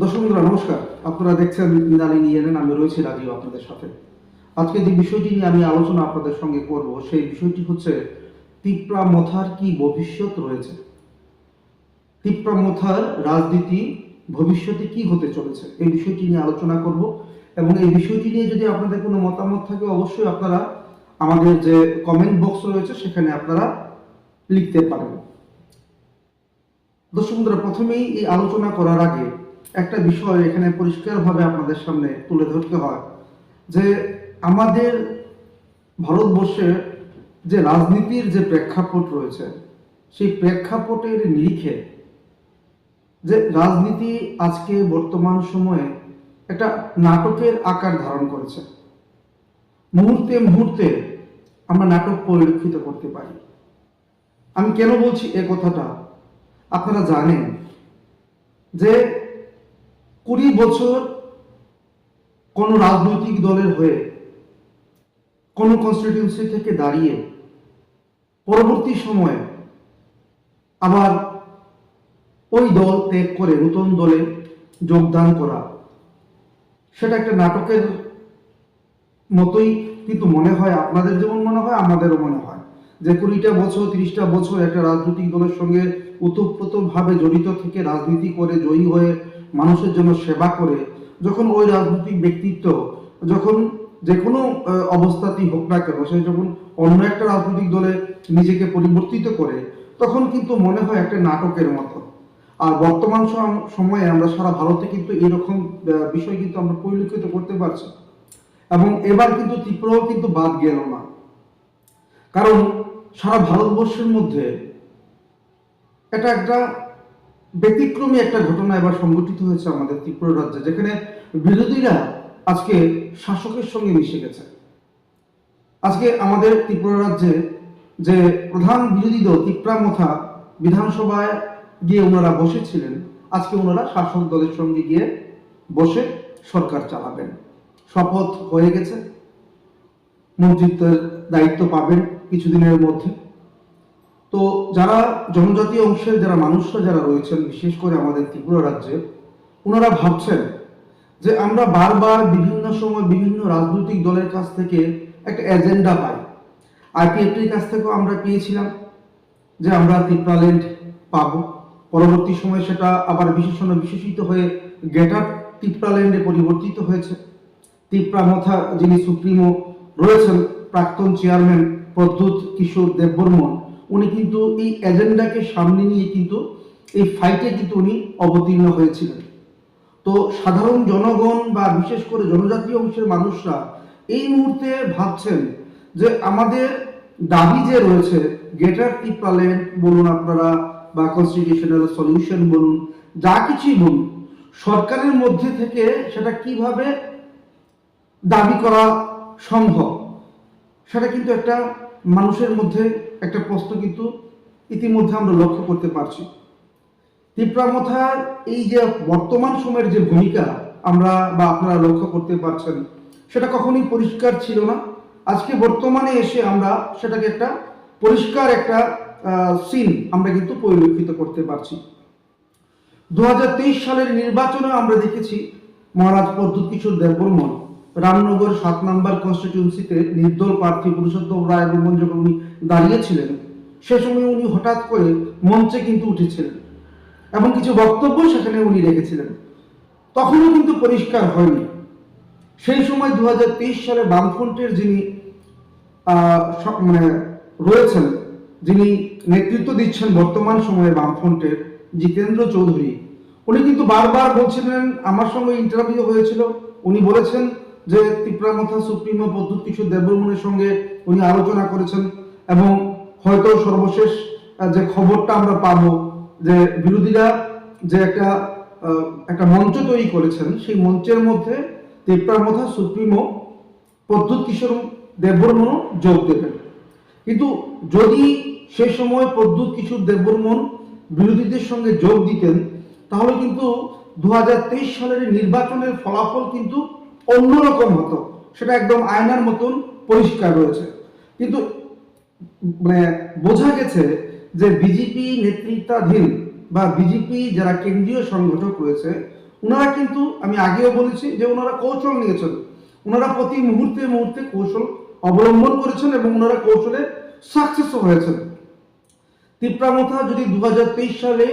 দর্শক বন্ধুরা, নমস্কার। আপনারা দেখছেন মিনালি নিয়েনেন আমি রয়েছি রাজীব আপনাদের সাথে। আজকে যে বিষয়টি নিয়ে আমি আলোচনা আপনাদের সঙ্গে করব, সেই বিষয়টি হচ্ছে, তিপ্রা মথার কি ভবিষ্যৎ রয়েছে? তিপ্রা মথার রাজনীতি ভবিষ্যতে কি হতে চলেছে? এই বিষয়টি নিয়ে আলোচনা করব এবং এই বিষয়টি নিয়ে যদি আপনাদের কোনো মতামত থাকে, অবশ্যই আপনারা আমাদের যে কমেন্ট বক্স রয়েছে, সেখানে আপনারা লিখতে পারেন। দর্শক বন্ধুরা, প্রথমেই এই আলোচনা করার আগে একটা বিষয় এখানে পরিষ্কারভাবে আপনাদের সামনে তুলে ধরতে হয়, যে আমাদের ভারতবর্ষে যে রাজনীতির যে প্রেক্ষাপট রয়েছে, সেই প্রেক্ষাপটের নিরিখে যে রাজনীতি আজকে বর্তমান সময়ে একটা নাটকের আকার ধারণ করেছে। মুহূর্তে মুহূর্তে আমরা নাটক পরিলক্ষিত করতে পারি। আমি কেন বলছি এ কথাটা? আপনারা জানেন যে কুড়ি বছর কোনো রাজনৈতিক দলের হয়ে, কোনো কনস্টিটিউন্সি থেকে দাঁড়িয়ে পরবর্তী সময়ে আবার ওই দল ত্যাগ করে নতুন দলে যোগদান করা, সেটা একটা নাটকের মতোই কিন্তু মনে হয়, আপনাদের যেমন মনে হয়, আমাদেরও মনে হয়। যে কুড়িটা বছর, তিরিশটা বছর একটা রাজনৈতিক দলের সঙ্গে ভাবে জড়িত থেকে রাজনীতি করে জয়ী হয়ে মানুষের জন্য সেবা করে, যখন ওই রাজনৈতিক ব্যক্তিত্ব, যখন যে কোনো অবস্থাতেই হোক না কেন, সে যখন অন্য একটা রাজনৈতিক দলে নিজেকে পরিবর্তিত করে, তখন কিন্তু মনে হয় একটা নাটকের মতো। আর বর্তমান সম- সময়ে আমরা সারা ভারতে কিন্তু এরকম বিষয় কিন্তু আমরা পরিলক্ষিত করতে পারছি। এবং এবার কিন্তু ত্রিপুরাও কিন্তু বাদ গেল না। কারণ সারা ভারতবর্ষের মধ্যে, এটা একটা ব্যতিক্রমী একটা ঘটনা এবার সংঘটিত হয়েছে আমাদের ত্রিপুরা রাজ্যে, যেখানে বিরোধীরা আজকে শাসকের সঙ্গে মিশে গেছে। আজকে আমাদের ত্রিপুরা রাজ্যে যে প্রধান বিরোধী দল ত্রিপ্রামথা বিধানসভায় গিয়ে ওনারা বসেছিলেন, আজকে ওনারা শাসক দলের সঙ্গে গিয়ে বসে সরকার চালাবেন। শপথ হয়ে গেছে। মন্ত্রিত্বের দায়িত্ব পাবেন কিছুদিনের মধ্যে। তো যারা জনজাতীয় অংশের যারা মানুষরা যারা রয়েছেন, বিশেষ করে আমাদের ত্রিপুরা রাজ্যে ওনারা ভাবছেন যে আমরা বারবার বিভিন্ন সময় বিভিন্ন রাজনৈতিক দলের কাছ থেকে একটা এজেন্ডা পাই। আইপিএফটির কাছ থেকেও আমরা পেয়েছিলাম যে আমরা ত্রিপ্রাল্যান্ড পাবো। পরবর্তী সময় সেটা আবার বিশেষণ বিশেষিত হয়ে গেটার ত্রিপ্রাল্যান্ডে পরিবর্তিত হয়েছে। ত্রিপ্রামথা যিনি সুপ্রিমো রয়েছেন, প্রাক্তন চেয়ারম্যান প্রদ্যুৎ কিশোর দেববর্মন উনি কিন্তু এই এজেন্ডাকে সামনে নিয়ে কিন্তু এই ফাইটে কিন্তু উনি অবতীর্ণ হয়েছিলেন। তো সাধারণ জনগণ বা বিশেষ করে জনজাতীয় অংশের মানুষরা এই মুহূর্তে ভাবছেন যে আমাদের দাবি যে রয়েছে গেটার টিপালেন্ট বলুন আপনারা বা কনস্টিটিউশনাল সলিউশন বলুন, যা কিছুই বলুন, সরকারের মধ্যে থেকে সেটা কীভাবে দাবি করা সম্ভব? সেটা কিন্তু একটা মানুষের মধ্যে একটা প্রশ্ন কিন্তু ইতিমধ্যে আমরা লক্ষ্য করতে পারছি। তীব্রামথার এই যে বর্তমান সময়ের যে ভূমিকা আমরা বা আপনারা লক্ষ্য করতে পারছেন, সেটা কখনোই পরিষ্কার ছিল না। আজকে বর্তমানে এসে আমরা সেটাকে একটা পরিষ্কার একটা সিন আমরা কিন্তু পরিলক্ষিত করতে পারছি। দু হাজার তেইশ সালের নির্বাচনে আমরা দেখেছি মহারাজ পদ্মুৎ কিশোর দেববর্মন রামনগর সাত নম্বর কনস্টিটিউন্সিতে নির্দল প্রার্থী পুরুষোত্তম রায় বর্মন যখন উনি দাঁড়িয়েছিলেন। সে সময় উনি হঠাৎ করে মঞ্চে কিন্তু উঠেছিলেন এবং কিছু বক্তব্য সেখানে উনি রেখেছিলেন। তখনও কিন্তু পরিষ্কার হয়নি। সেই সময় দু সালে বামফ্রন্টের যিনি মানে রয়েছেন, যিনি নেতৃত্ব দিচ্ছেন বর্তমান সময়ে বামফ্রন্টের জিতেন্দ্র চৌধুরী, উনি কিন্তু বারবার বলছিলেন, আমার সঙ্গে ইন্টারভিউ হয়েছিল। উনি বলেছেন যে ত্রিপুরামথা সুপ্রিমো পদ্ধতি কিশোর দেববর্মনের সঙ্গে উনি আলোচনা করেছেন। এবং হয়তো সর্বশেষ যে খবরটা আমরা পাবো যে বিরোধীরা যে একটা একটা মঞ্চ তৈরি করেছেন, সেই মঞ্চের মধ্যে ত্রিপুরামথা সুপ্রিমো প্রদ্যুৎ কিশোর দেববর্মনও যোগ দেবেন। কিন্তু যদি সে সময় প্রদ্যুৎ কিশোর দেববর্মন বিরোধীদের সঙ্গে যোগ দিতেন, তাহলে কিন্তু দু হাজার তেইশ সালের নির্বাচনের ফলাফল কিন্তু অন্যরকম হতো। সেটা একদম আয়নার মতন পরিষ্কার রয়েছে। কিন্তু মানে বোঝা গেছে যে বিজেপি নেতৃত্বাধীন বা বিজেপি যারা কেন্দ্রীয় সংগঠক রয়েছে ওনারা কিন্তু, আমি আগেও বলেছি যে ওনারা কৌশল নিয়েছেন। ওনারা প্রতি মুহূর্তে মুহূর্তে কৌশল অবলম্বন করেছেন এবং ওনারা কৌশলে সাকসেসও হয়েছেন। তিপ্রামথা যদি দু হাজার তেইশ সালে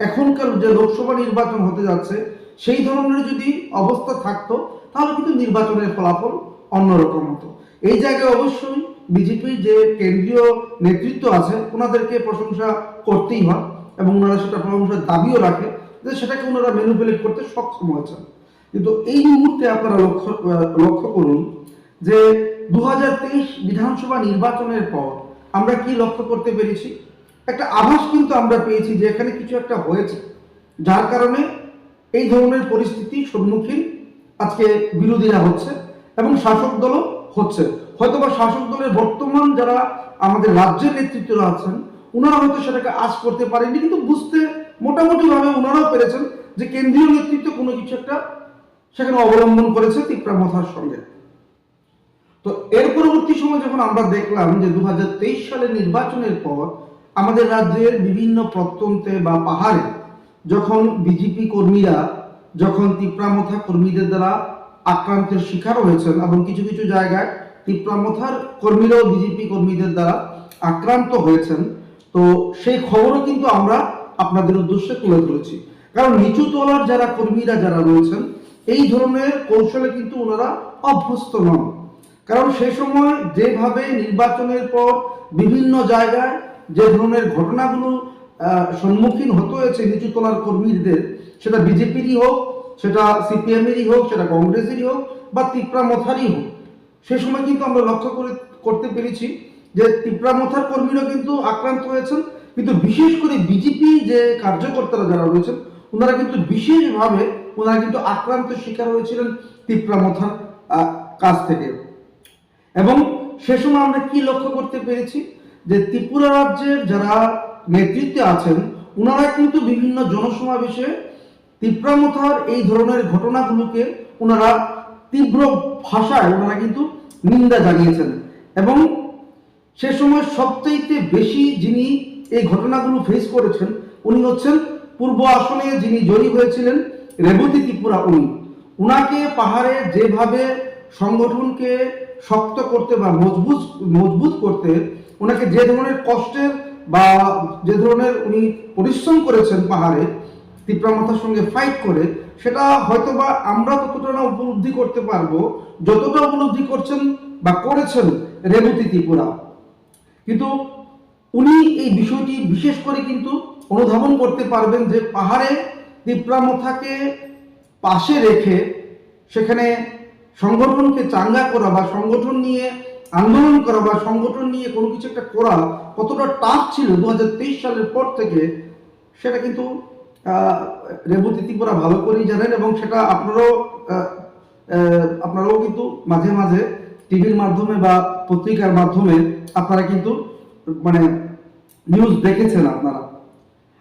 এখনকার যে লোকসভা নির্বাচন হতে যাচ্ছে, সেই ধরনের যদি অবস্থা থাকতো, তাহলে কিন্তু নির্বাচনের ফলাফল অন্যরকম হতো। এই জায়গায় অবশ্যই বিজেপির যে কেন্দ্রীয় নেতৃত্ব আছে ওনাদেরকে প্রশংসা করতেই হয় এবং ওনারা সেটা প্রশংসার দাবিও রাখে যে সেটাকে ওনারা ম্যানুপুলেট করতে সক্ষম হয়েছেন। কিন্তু এই মুহূর্তে আপনারা লক্ষ্য লক্ষ্য করুন যে দু হাজার তেইশ বিধানসভা নির্বাচনের পর আমরা কি লক্ষ্য করতে পেরেছি? একটা আভাস কিন্তু আমরা পেয়েছি যে এখানে কিছু একটা হয়েছে, যার কারণে এই ধরনের পরিস্থিতি সম্মুখীন আজকে বিরোধীরা হচ্ছে এবং শাসক দলও হচ্ছে। হয়তোবা শাসক দলের বর্তমান যারা আমাদের রাজ্যের নেতৃত্বরা আছেন ওনারা হয়তো সেটাকে আজ করতে পারেননি, কিন্তু বুঝতে মোটামুটি ভাবে ওনারাও পেরেছেন যে কেন্দ্রীয় নেতৃত্ব কোনো কিছু একটা সেখানে অবলম্বন করেছে তিপ্রামথার সঙ্গে। তো এর পরবর্তী সময় যখন আমরা দেখলাম যে দু হাজার তেইশ সালের নির্বাচনের পর আমাদের রাজ্যের বিভিন্ন প্রত্যন্তে বা পাহাড়ে যখন বিজেপি কর্মীরা, যখন তিপ্রামথা কর্মীদের দ্বারা আক্রান্তের শিকার হয়েছেন এবং কিছু কিছু জায়গায় তিপ্রামথার কর্মীরাও বিজেপি কর্মীদের দ্বারা আক্রান্ত হয়েছেন। তো সেই খবরও কিন্তু আমরা আপনাদের উদ্দেশ্যে তুলে ধরেছি। কারণ নিচু তলার যারা কর্মীরা যারা রয়েছেন, এই ধরনের কৌশলে কিন্তু ওনারা অভ্যস্ত নন। কারণ সেই সময় যেভাবে নির্বাচনের পর বিভিন্ন জায়গায় যে ধরনের ঘটনাগুলো সম্মুখীন হতে হয়েছে নিচু তলার কর্মীদের, সেটা বিজেপিরই হোক সেটা সিপিএমেরই হোক, সেটা কংগ্রেসেরই হোক, বা তিপ্রামথারই হোক। সে সময় কিন্তু আমরা লক্ষ্য করে, করতে পেরেছি যে তিপ্রামথার কর্মীরা কিন্তু আক্রান্ত হয়েছেন। কিন্তু বিশেষ করে বিজেপি যে কার্যকর্তারা যারা রয়েছেন, ওনারা কিন্তু বিশেষভাবে ওনারা কিন্তু আক্রান্ত শিকার হয়েছিলেন তিপ্রামথার মথার কাছ থেকে। এবং সে সময় আমরা কি লক্ষ্য করতে পেরেছি? যে ত্রিপুরা রাজ্যের যারা নেতৃত্বে আছেন, ওনারা কিন্তু বিভিন্ন জনসমাবেশে তীব্রামথার এই ধরনের ঘটনাগুলোকে ওনারা তীব্র ভাষায় ওনারা কিন্তু নিন্দা জানিয়েছেন। এবং সে সময় সবচাইতে বেশি যিনি এই ঘটনাগুলো ফেস করেছেন, উনি হচ্ছেন পূর্ব আসনে যিনি জয়ী হয়েছিলেন, রেবতী ত্রিপুরা উনি। উনাকে পাহাড়ে যেভাবে সংগঠনকে শক্ত করতে বা মজবুত মজবুত করতে ওনাকে যে ধরনের কষ্টের বা যে ধরনের উনি পরিশ্রম করেছেন পাহাড়ে তীব্রামতার সঙ্গে ফাইট করে, সেটা হয়তোবা আমরা ততটা না উপলব্ধি করতে পারব, যতটা উপলব্ধি করছেন বা করেছেন রেবতী ত্রিপুরা কিন্তু উনি এই বিষয়টি বিশেষ করে কিন্তু অনুধাবন করতে পারবেন যে পাহাড়ে তিপ্রামথাকে পাশে রেখে সেখানে সংগঠনকে চাঙ্গা করা বা সংগঠন নিয়ে আন্দোলন করা বা সংগঠন নিয়ে কোনো কিছু একটা করা কতটা টাফ ছিল দু হাজার তেইশ সালের পর থেকে, সেটা কিন্তু রেবতী ত্রিপুরা ভালো করেই জানেন এবং সেটা আপনারাও আপনারাও কিন্তু মাঝে মাঝে টিভির মাধ্যমে বা পত্রিকার মাধ্যমে আপনারা কিন্তু মানে নিউজ দেখেছেন আপনারা।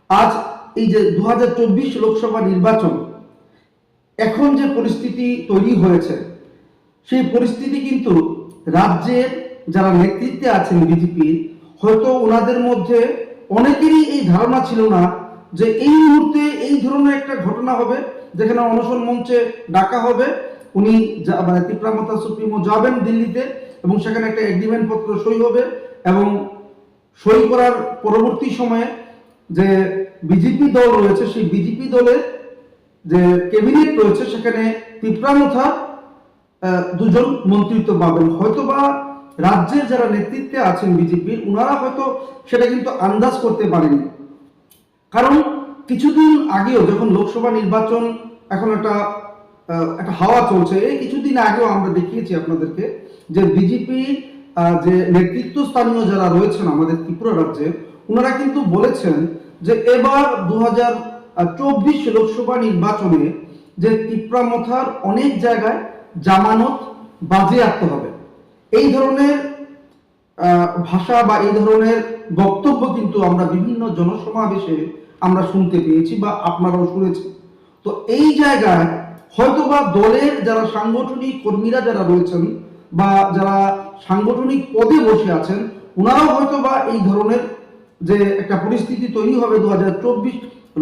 আজ এই যে দু হাজার চব্বিশ লোকসভা নির্বাচন, এখন যে পরিস্থিতি তৈরি হয়েছে, সেই পরিস্থিতি কিন্তু রাজ্যের যারা নেতৃত্বে আছেন বিজেপি, হয়তো ওনাদের মধ্যে অনেকেরই এই ধারণা ছিল না যে এই মুহূর্তে এই ধরনের একটা ঘটনা হবে, যেখানে অনশন মঞ্চে ডাকা হবে। উনি মানে তিপ্রামতা সুপ্রিমো যাবেন দিল্লিতে এবং সেখানে একটা এগ্রিমেন্ট পত্র সই হবে এবং সই করার পরবর্তী সময়ে যে বিজেপি দল রয়েছে, সেই বিজেপি দলের যে ক্যাবিনেট রয়েছে, সেখানে তিপ্রামথা দুজন মন্ত্রিত্ব পাবেন। হয়তোবা রাজ্যের যারা নেতৃত্বে আছেন বিজেপির ওনারা হয়তো সেটা কিন্তু আন্দাজ করতে পারেনি কারণ কিছুদিন আগেও যখন লোকসভা নির্বাচন এখন একটা একটা হাওয়া চলছে, এই কিছুদিন আগেও আমরা দেখিয়েছি আপনাদেরকে যে বিজেপি যে নেতৃত্ব স্থানীয় যারা রয়েছেন আমাদের ত্রিপুরা রাজ্যে ওনারা কিন্তু বলেছেন যে এবার দু চব্বিশ লোকসভা নির্বাচনে যে তিপ্রামথার অনেক জায়গায় জামানত বাজেয়াপ্ত হবে। এই ধরনের ভাষা বা এই ধরনের বক্তব্য কিন্তু আমরা বিভিন্ন জনসমাবেশে আমরা শুনতে পেয়েছি বা আপনারাও শুনেছেন। তো এই জায়গায় হয়তোবা দলের যারা সাংগঠনিক কর্মীরা যারা রয়েছেন বা যারা সাংগঠনিক পদে বসে আছেন ওনারাও হয়তোবা এই ধরনের যে একটা পরিস্থিতি তৈরি হবে দু হাজার চব্বিশ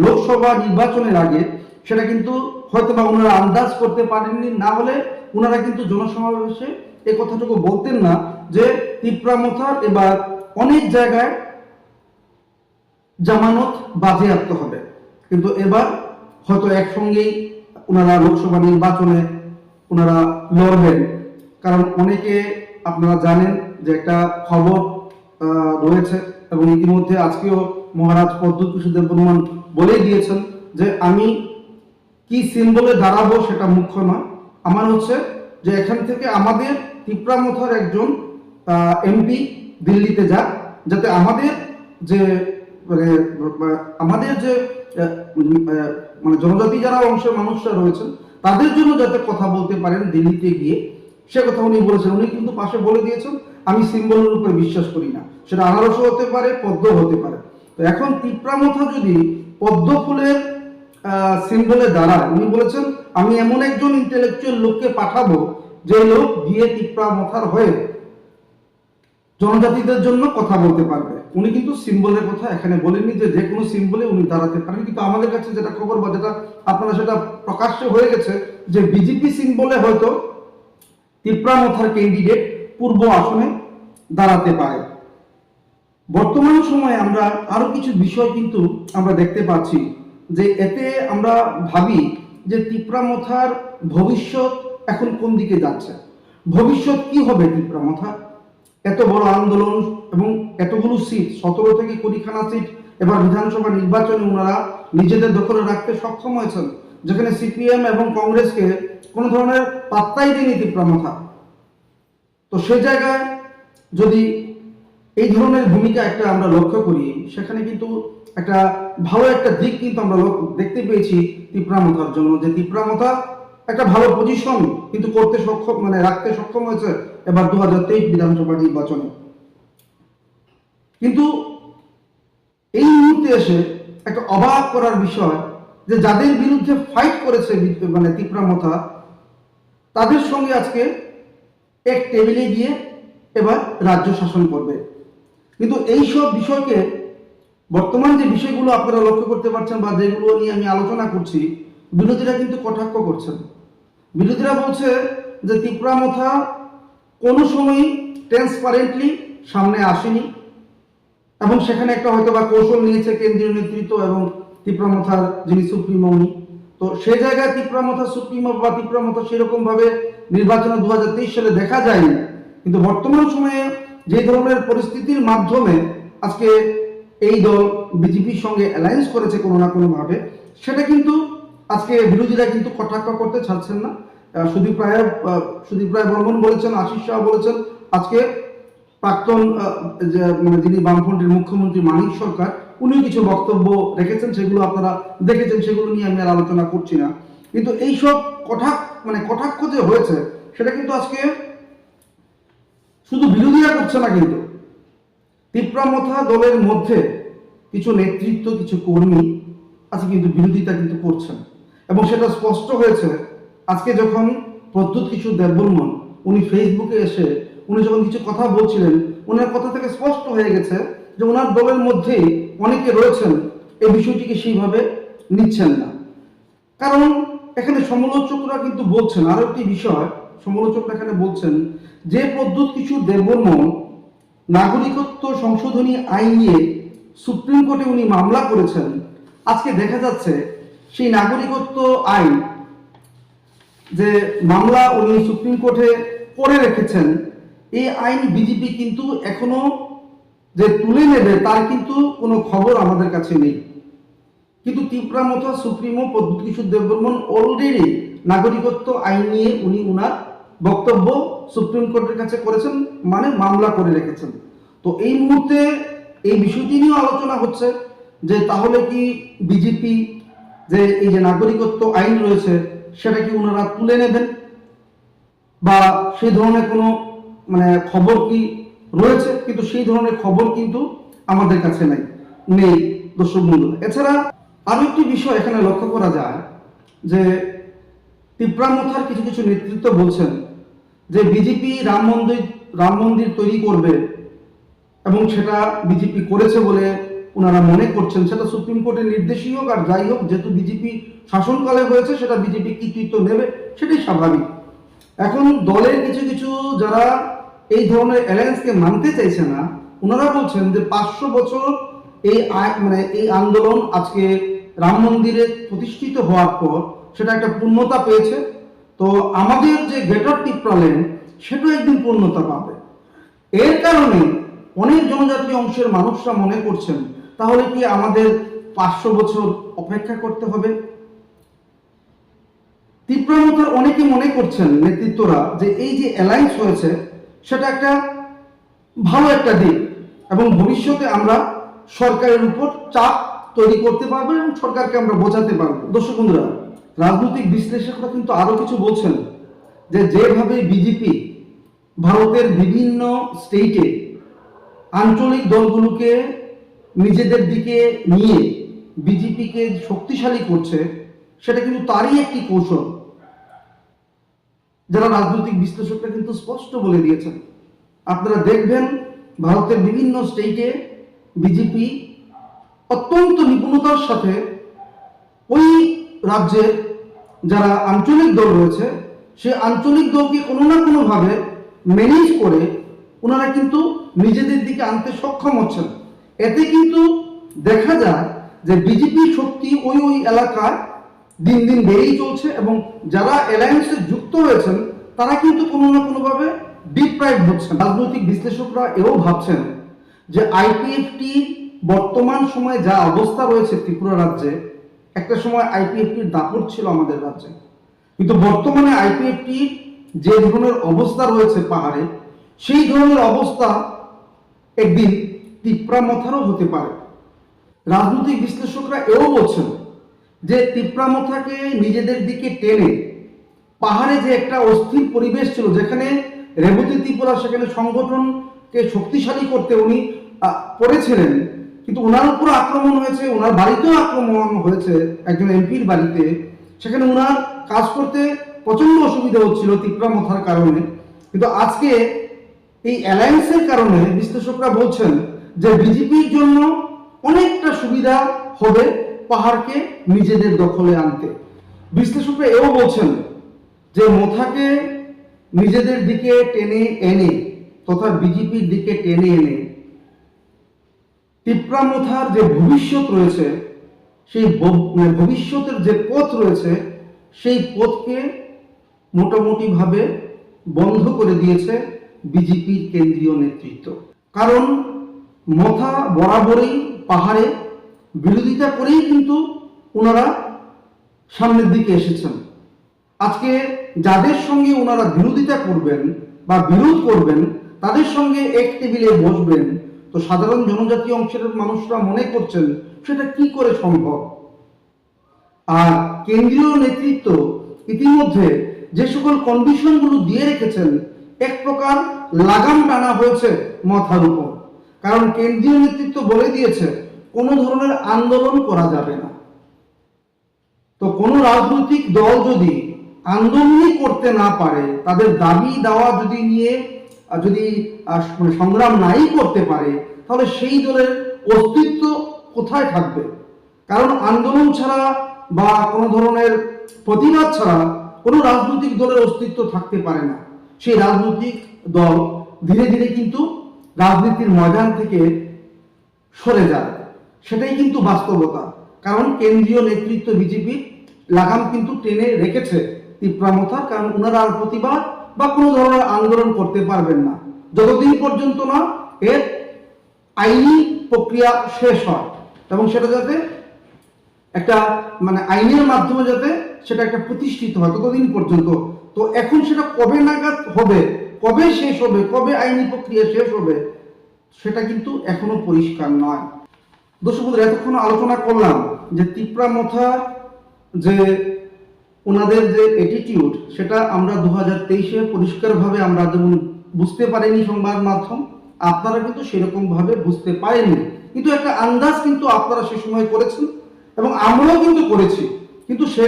লোকসভা নির্বাচনের আগে, সেটা কিন্তু হয়তো বা ওনারা আন্দাজ করতে পারেননি। না হলে ওনারা কিন্তু জনসমাবেশে এই কথাটুকু বলতেন না যে তিপ্রামথার এবার অনেক জায়গায় জামানত বাজে বাজেয়াপ্ত হবে। কিন্তু এবার হয়তো একসঙ্গেই ওনারা লোকসভা নির্বাচনে ওনারা লড়বেন। কারণ অনেকে আপনারা জানেন যে একটা খবর রয়েছে এবং ইতিমধ্যে আজকেও মহারাজ পদ্মত দেব বর্মন বলেই দিয়েছেন যে আমি কি সিম্বলে দাঁড়াবো সেটা মুখ্য নয় আমার হচ্ছে যে এখান থেকে আমাদের তিপ্রামথার একজন এমপি দিল্লিতে যাক, যাতে আমাদের যে মানে আমাদের যে মানে জনজাতি যারা অংশের মানুষরা রয়েছেন, তাদের জন্য যাতে কথা বলতে পারেন দিল্লিতে গিয়ে, সে কথা উনি বলেছেন। উনি কিন্তু পাশে বলে দিয়েছেন, আমি সিম্বলের উপরে বিশ্বাস করি না। সেটা আনারসও হতে পারে পদ্ম হতে পারে। তো এখন তিপ্রামথা যদি পদ্ম ফুলের সিম্বলে দাঁড়ায়, উনি বলেছেন, আমি এমন একজন ইন্টেলেকচুয়াল লোককে পাঠাবো, যে লোক গিয়ে তিপ্রামথার হয়ে জনজাতিদের জন্য কথা বলতে পারবে। উনি কিন্তু সিম্বলের কথা এখানে বলেননি যে যে কোনো সিম্বলে উনি দাঁড়াতে পারেন। কিন্তু আমাদের কাছে যেটা খবর বা যেটা আপনারা সেটা প্রকাশ্যে হয়ে গেছে যে বিজেপি সিম্বলে হয়তো তিপ্রামথার ক্যান্ডিডেট পূর্ব আসনে দাঁড়াতে পারে। বর্তমান সময়ে আমরা আরও কিছু বিষয় কিন্তু আমরা দেখতে পাচ্ছি যে এতে আমরা ভাবি যে তিপ্রামথার ভবিষ্যৎ এখন কোন দিকে যাচ্ছে? ভবিষ্যৎ কি হবে তিপ্রামথার এত বড় আন্দোলন এবং এতগুলো সিট সতেরো থেকে কুড়িখানা সিট এবার বিধানসভা নির্বাচনে ওনারা নিজেদের দখলে রাখতে সক্ষম হয়েছেন, যেখানে সিপিএম এবং কংগ্রেসকে কোনো ধরনের পাত্তাই দেয়নি তিপ্রামথা। তো সে জায়গায় যদি এই ধরনের ভূমিকা একটা আমরা লক্ষ্য করি, সেখানে কিন্তু একটা ভালো একটা দিক কিন্তু আমরা দেখতে পেয়েছি তিপ্রামথার জন্য, যে তিপ্রামথা একটা ভালো পজিশন কিন্তু করতে সক্ষম মানে রাখতে সক্ষম হয়েছে এবার দু হাজার তেইশ বিধানসভা নির্বাচনে। কিন্তু এই মুহূর্তে এসে একটা অবাক করার বিষয় যে যাদের বিরুদ্ধে ফাইট করেছে মানে তিপ্রামথা তাদের সঙ্গে আজকে এক টেবিলে গিয়ে এবার রাজ্য শাসন করবে। কিন্তু এই সব বিষয়কে বর্তমান যে বিষয়গুলো আপনারা লক্ষ্য করতে পারছেন বা যেগুলো নিয়ে আমি আলোচনা করছি, বিরোধীরা কিন্তু কটাক্ষ করছেন। বিরোধীরা বলছে যে তিপ্রামথা কোনো সময়ই ট্রান্সপারেন্টলি সামনে আসেনি। এবং সেখানে একটা হয়তো বা কৌশল নিয়েছে কেন্দ্রীয় নেতৃত্ব এবং তিপ্রামথার যিনি সুপ্রিমো উনি তো সে জায়গায় তিপ্রামথা সুপ্রিমো বা তিপ্রামথা সেরকম ভাবে নির্বাচনে দু সালে দেখা যায়নি। কিন্তু বর্তমান সময়ে যে ধরনের পরিস্থিতির মাধ্যমে আজকে এই দল বিজেপির সঙ্গে অ্যালায়েন্স করেছে কোনো না কোনো ভাবে সেটা কিন্তু আজকে বিরোধীরা কিন্তু কটাক্ষ করতে ছাড়ছেন না। সুদীপ রায় সুদীপ রায় বর্মন বলেছেন, আশিস শাহ বলেছেন, আজকে প্রাক্তন মানে যিনি বামফ্রন্টের মুখ্যমন্ত্রী মানিক সরকার, উনিও কিছু বক্তব্য রেখেছেন, সেগুলো আপনারা দেখেছেন, সেগুলো নিয়ে আমি আর আলোচনা করছি না। কিন্তু এইসব কটাক মানে কটাক্ষ যে হয়েছে, সেটা কিন্তু আজকে শুধু বিরোধীরা করছে না কিন্তু। তিপ্রামথা দলের মধ্যে কিছু নেতৃত্ব, কিছু কর্মী আজকে কিন্তু বিরোধিতা কিন্তু করছেন। এবং সেটা স্পষ্ট হয়েছে, আজকে যখন প্রদ্যুৎ কিশোর দেববর্মন, উনি ফেসবুকে এসে উনি যখন কিছু কথা বলছিলেন, ওনার কথা থেকে স্পষ্ট হয়ে গেছে যে ওনার দলের মধ্যেই অনেকে রয়েছেন, এই বিষয়টিকে সেইভাবে নিচ্ছেন না। কারণ এখানে সমালোচকরা কিন্তু বলছেন, আরও একটি বিষয়, সমালোচকরা এখানে বলছেন, যে প্রদ্যুৎ কিছু দেববর্মন নাগরিকত্ব সংশোধনী আইন নিয়ে সুপ্রিম কোর্টে উনি মামলা করেছেন। আজকে দেখা যাচ্ছে সেই নাগরিকত্ব আইন যে মামলা উনি সুপ্রিম কোর্টে করে রেখেছেন এই আইন বিজেপি কিন্তু এখনও যে তুলে নেবে, তার কিন্তু কোনো খবর আমাদের কাছে নেই। কিন্তু তিপ্রামথা সুপ্রিমো পদ্মত কিশোর দেববর্মন অলরেডি নাগরিকত্ব আইন নিয়ে উনি উনার বক্তব্য সুপ্রিম কোর্টের কাছে করেছেন মানে মামলা করে রেখেছেন। তো এই মুহূর্তে এই বিষয়টি নিয়েও আলোচনা হচ্ছে যে তাহলে কি বিজেপি যে এই যে নাগরিকত্ব আইন রয়েছে, সেটা কি ওনারা তুলে নেবেন? বা সেই ধরনের কোনো মানে খবর কি রয়েছে, কিন্তু সেই ধরনের খবর কিন্তু আমাদের কাছে নেই নেই, দর্শক বন্ধু এছাড়া আরও একটি বিষয় এখানে লক্ষ্য করা যায়, যে তিপ্রামথার কিছু কিছু নেতৃত্ব বলছেন যে বিজেপি রাম মন্দির রাম মন্দির তৈরি করবে এবং সেটা বিজেপি করেছে বলে ওনারা মনে করছেন। সেটা সুপ্রিম কোর্টের নির্দেশই হোক আর যাই হোক, যেহেতু বিজেপি শাসনকালে হয়েছে, সেটা বিজেপি কৃতিত্ব নেবে, সেটাই স্বাভাবিক। এখন দলের কিছু কিছু যারা এই ধরনের অ্যালায়েন্সকে মানতে চাইছে না, ওনারা বলছেন যে পাঁচশো বছর এই মানে এই আন্দোলন আজকে রাম মন্দিরে প্রতিষ্ঠিত হওয়ার পর সেটা একটা পূর্ণতা পেয়েছে। তো আমাদের যে গ্রেটার টিপ্রালেন সেটাও একদিন পূর্ণতা পাবে। এর কারণে অনেক জনজাতি অংশের মানুষরা মনে করছেন, তাহলে কি আমাদের পাঁচশো বছর অপেক্ষা করতে হবে? তীব্রমতার অনেকে মনে করছেন নেতৃত্বরা যে এই যে অ্যালায়েন্স হয়েছে সেটা একটা ভালো একটা দিক। এবং ভবিষ্যতে আমরা সরকারের উপর চাপ তৈরি করতে পারব এবং সরকারকে আমরা বোঝাতে পারব। দর্শক বন্ধুরা, রাজনৈতিক বিশ্লেষকরা কিন্তু আরও কিছু বলছেন যে যেভাবে বিজেপি ভারতের বিভিন্ন স্টেটে আঞ্চলিক দলগুলোকে নিজেদের দিকে নিয়ে বিজেপিকে শক্তিশালী করছে, সেটা কিন্তু তারই একটি কৌশল। যারা রাজনৈতিক বিশ্লেষকরা কিন্তু স্পষ্ট বলে দিয়েছেন। আপনারা দেখবেন ভারতের বিভিন্ন স্টেটে বিজেপি অত্যন্ত নিপুণতার সাথে ওই রাজ্যের যারা আঞ্চলিক দল রয়েছে, সে আঞ্চলিক দলকে কোনো না কোনোভাবে ম্যানেজ করে ওনারা কিন্তু নিজেদের দিকে আনতে সক্ষম হচ্ছেন। এতে কিন্তু দেখা যায় যে বিজেপি শক্তি ওই ওই এলাকায় দিন দিন বেড়েই চলছে এবং যারা অ্যালায়েন্সে যুক্ত হয়েছেন তারা কিন্তু কোনো না কোনোভাবে ডিপ্রাইভ হচ্ছেন রাজনৈতিক বিশ্লেষকরা এও ভাবছেন যে আইপিএফটি বর্তমান সময়ে যা অবস্থা রয়েছে ত্রিপুরা রাজ্যে, একটা সময় আইপিএফটির দাপট ছিল আমাদের রাজ্যে। কিন্তু বর্তমানে আইপিএফটি যে ধরনের অবস্থা রয়েছে পাহাড়ে, সেই ধরনের অবস্থা একদিন তিপ্রা মথারও হতে পারে। রাজনৈতিক বিশ্লেষকরা এও বলছেন যে তিপ্রা মথাকে নিজেদের দিকে টেনে পাহাড়ে যে একটা অস্থির পরিবেশ ছিল, যেখানে রেবতী ত্রিপুরা সেখানে সংগঠনকে শক্তিশালী করতে উনি পড়েছিলেন কিন্তু ওনার উপর আক্রমণ হয়েছে ওনার বাড়িতেও আক্রমণ হয়েছে, একজন এমপির বাড়িতে, সেখানে ওনার কাজ করতে প্রচণ্ড অসুবিধা হচ্ছিল তিপ্রামথার কারণে। কিন্তু আজকে এই অ্যালায়েন্সের কারণে বিশ্লেষকরা বলছেন যে বিজেপির জন্য অনেকটা সুবিধা হবে পাহাড়কে নিজেদের দখলে আনতে। বিশ্লেষকরা এও বলছেন যে মোথাকে নিজেদের দিকে টেনে এনে, তথা বিজেপির দিকে টেনে এনে তিপ্রামথার যে ভবিষ্যৎ রয়েছে, সেই মানে ভবিষ্যতের যে পথ রয়েছে, সেই পথকে মোটামুটিভাবে বন্ধ করে দিয়েছে বিজেপির কেন্দ্রীয় নেতৃত্ব। কারণ মথা বরাবরই পাহাড়ে বিরোধিতা করেই কিন্তু ওনারা সামনের দিকে এসেছেন। আজকে যাদের সঙ্গে ওনারা বিরোধিতা করবেন বা বিরোধ করবেন, তাদের সঙ্গে এক টেবিলে বসবেন। তো সাধারণ জনজাতি অংশের মানুষরা মনে করছেন, সেটা কি করে সম্ভব? আর কেন্দ্রীয় নেতৃত্ব ইতিমধ্যে যে সকল কন্ডিশনগুলো দিয়ে রেখেছেন, এক প্রকার লাগাম টানা হয়েছে মাথার উপর। কারণ কেন্দ্রীয় নেতৃত্ব বলে দিয়েছে, কোনো ধরনের আন্দোলন করা যাবে না। তো কোনো রাজনৈতিক দল যদি আন্দোলনই করতে না পারে, তাদের দাবি দাওয়া যদি নিয়ে যদি মানে সংগ্রাম নাই করতে পারে, তাহলে সেই দলের অস্তিত্ব কোথায় থাকবে? কারণ আন্দোলন ছাড়া বা কোনো ধরনের প্রতিবাদ ছাড়া কোনো রাজনৈতিক দলের অস্তিত্ব থাকতে পারে না। সেই রাজনৈতিক দল ধীরে ধীরে কিন্তু রাজনীতির ময়দান থেকে সরে যায়। সেটাই কিন্তু বাস্তবতা। কারণ কেন্দ্রীয় নেতৃত্ব বিজেপি লাগাম কিন্তু টেনে রেখেছে। তিপ্রামথার কারণ ওনারা আর প্রতিবাদ বা কোনো ধরনের আন্দোলন করতে পারবেন না। যতদিন পর্যন্ত না, এর আইনি প্রক্রিয়া শেষ হয় এবং সেটা যাতে একটা মানে আইনের মাধ্যমে যাতে সেটা একটা প্রতিষ্ঠিত হয় ততদিন পর্যন্ত। তো এখন সেটা কবে নাগাদ হবে, কবে শেষ হবে, কবে আইনি প্রক্রিয়া শেষ হবে, সেটা কিন্তু এখনও পরিষ্কার নয়। দর্শক এতক্ষণ আলোচনা করলাম যে তিপ্রা মথা যে ওনাদের যে অ্যাটিটিউড সেটা আমরা দু হাজার তেইশে পরিষ্কারভাবে আমরা যেমন বুঝতে পারিনি সংবাদ মাধ্যম, আপনারা কিন্তু সেরকমভাবে বুঝতে পারেননি। কিন্তু একটা আন্দাজ কিন্তু আপনারা সে সময় করেছেন এবং আমরাও কিন্তু করেছি। কিন্তু সে,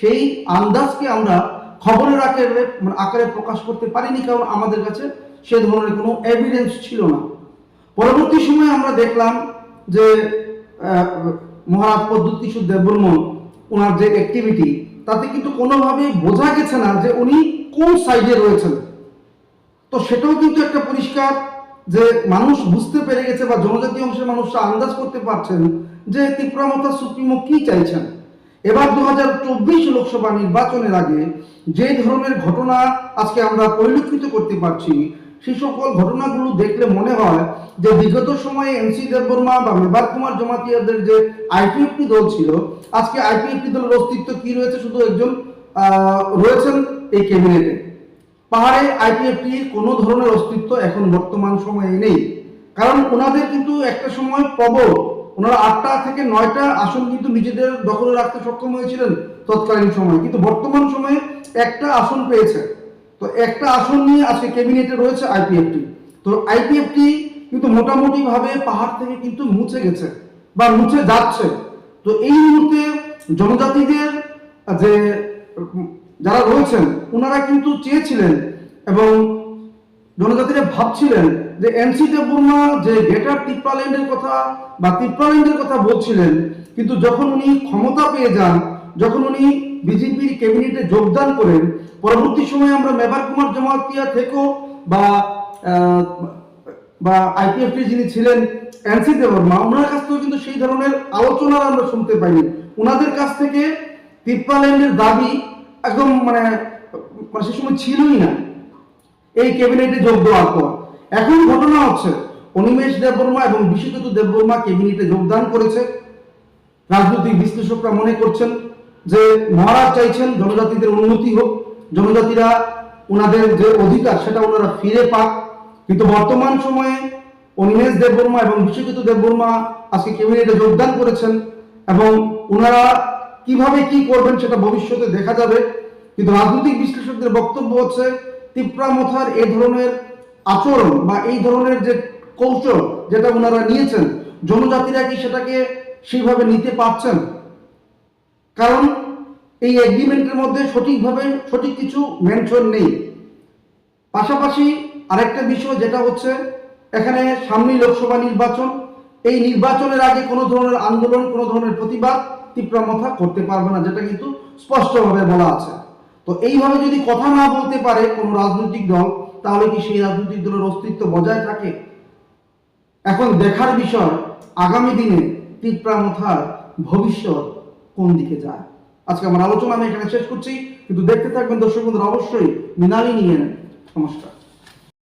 সেই আন্দাজকে আমরা খবরের আকারে মানে আকারে প্রকাশ করতে পারিনি কারণ আমাদের কাছে সে ধরনের কোনো এভিডেন্স ছিল না। পরবর্তী সময়ে আমরা দেখলাম যে মহারাজ পদ্ধতিশু দেববর্মন, ওনার যে অ্যাক্টিভিটি তাতে কিন্তু কোনোভাবেই বোঝা গেছে না যে উনি কোন সাইডে রয়েছেন। তো সেটাও কিন্তু একটা পরিষ্কার যে মানুষ বুঝতে পেরে গেছে বা জনজাতি অংশের মানুষরা আন্দাজ করতে পারছেন যে তীব্রমতা সুপ্রিমো কি চাইছেন। এবার দু হাজার চব্বিশ লোকসভা নির্বাচনের আগে যে ধরনের ঘটনা আজকে আমরা পরিলক্ষিত করতে পারছি সেই সকল ঘটনাগুলো দেখলে মনে হয় যে বিগত সময়ে এনসি দেববর্মা বা মেবার কুমার জমাতিয়াদের যে আইপিএফটি দল ছিল, আজকে আইপিএফটি দলের অস্তিত্ব কি রয়েছে? শুধু একজন রয়েছেন এই ক্যাবিনেটে পাহাড়ে আইপিএফটি কোনো ধরনের অস্তিত্ব এখন বর্তমান সময়ে নেই। কারণ ওনাদের কিন্তু একটা সময় প্রবল। ওনারা আটটা থেকে নয়টা আসন কিন্তু নিজেদের দখলে রাখতে সক্ষম হয়েছিলেন তৎকালীন সময়। কিন্তু বর্তমান সময়ে একটা আসন পেয়েছে। তো একটা আসন নিয়ে আজকে ক্যাবিনেটে রয়েছে আইপিএফটি তো আইপিএফটি কিন্তু মোটামুটি ভাবে পাহাড় থেকে কিন্তু মুছে গেছে বা মুছে যাচ্ছে। তো এই মুহূর্তে জনজাতিদের যে, যারা রয়েছেন, ওনারা কিন্তু চেয়েছিলেন এবং জনজাতিরা ভাবছিলেন যে এনসি দেববর্মা যে গ্রেটার তিপ্রাল্যান্ডের কথা বা তিপ্রাল্যান্ডের কথা বলছিলেন, কিন্তু যখন উনি ক্ষমতা পেয়ে যান, যখন উনি বিজেপির ক্যাবিনেটে যোগদান করেন পরবর্তী সময়ে আমরা মেবার কুমার জমাতিয়া থেকেও বা বা আইপিএফটি যিনি ছিলেন এনসি দেববর্মা ওনার কাছ থেকেও কিন্তু সেই ধরনের আলোচনা আমরা শুনতে পাইনি। ওনাদের কাছ থেকে তিপ্রাল্যান্ডের দাবি একদম মানে মানে সে সময় ছিলই না। এই ক্যাবিনেটে যোগ দেওয়ার পর। এখন ঘটনা হচ্ছে অনিমেষ দেববর্মা এবং বিশ্বজিৎ দেববর্মা ক্যাবিনেটে যোগদান করেছে। রাজনৈতিক বিশ্লেষকরা মনে করছেন যে মহারাজ চাইছেন জনজাতিদের উন্নতি হোক। জনজাতিরা ওনাদের যে অধিকার, সেটা ওনারা ফিরে পাক। কিন্তু বর্তমান সময়ে অনিমেষ দেববর্মা এবং বিশ্বজিৎ দেববর্মা আজকে ক্যাবিনেটে যোগদান করেছেন এবং ওনারা কীভাবে কি করবেন সেটা ভবিষ্যতে দেখা যাবে। কিন্তু রাজনৈতিক বিশ্লেষকদের বক্তব্য হচ্ছে তিপ্রা মথার এই ধরনের আচরণ বা এই ধরনের যে কৌশল যেটা ওনারা নিয়েছেন, জনজাতিরা কি সেটাকে সেইভাবে নিতে পারছেন? কারণ এই এগ্রিমেন্টের মধ্যে সঠিকভাবে সঠিক কিছু মেনশন নেই। পাশাপাশি আরেকটা বিষয় যেটা হচ্ছে, এখানে সামনেই লোকসভা নির্বাচন। এই নির্বাচনের আগে কোনো ধরনের আন্দোলন, কোনো ধরনের প্রতিবাদ তীব্রমথা করতে পারবে না, যেটা কিন্তু স্পষ্টভাবে বলা আছে। তো এইভাবে যদি কথা না বলতে পারে কোনো রাজনৈতিক দল, তাহলে কি সেই রাজনৈতিক দলের অস্তিত্ব বজায় থাকে? এখন দেখার বিষয়, আগামী দিনে তীব্রামথার ভবিষ্যৎ কোন দিকে যায়? আজকে আমার আলোচনা আমি এখানে শেষ করছি, কিন্তু দেখতে থাকবেন দর্শক বন্ধুরা, অবশ্যই মৃণালী নিয়ে নেন। নমস্কার।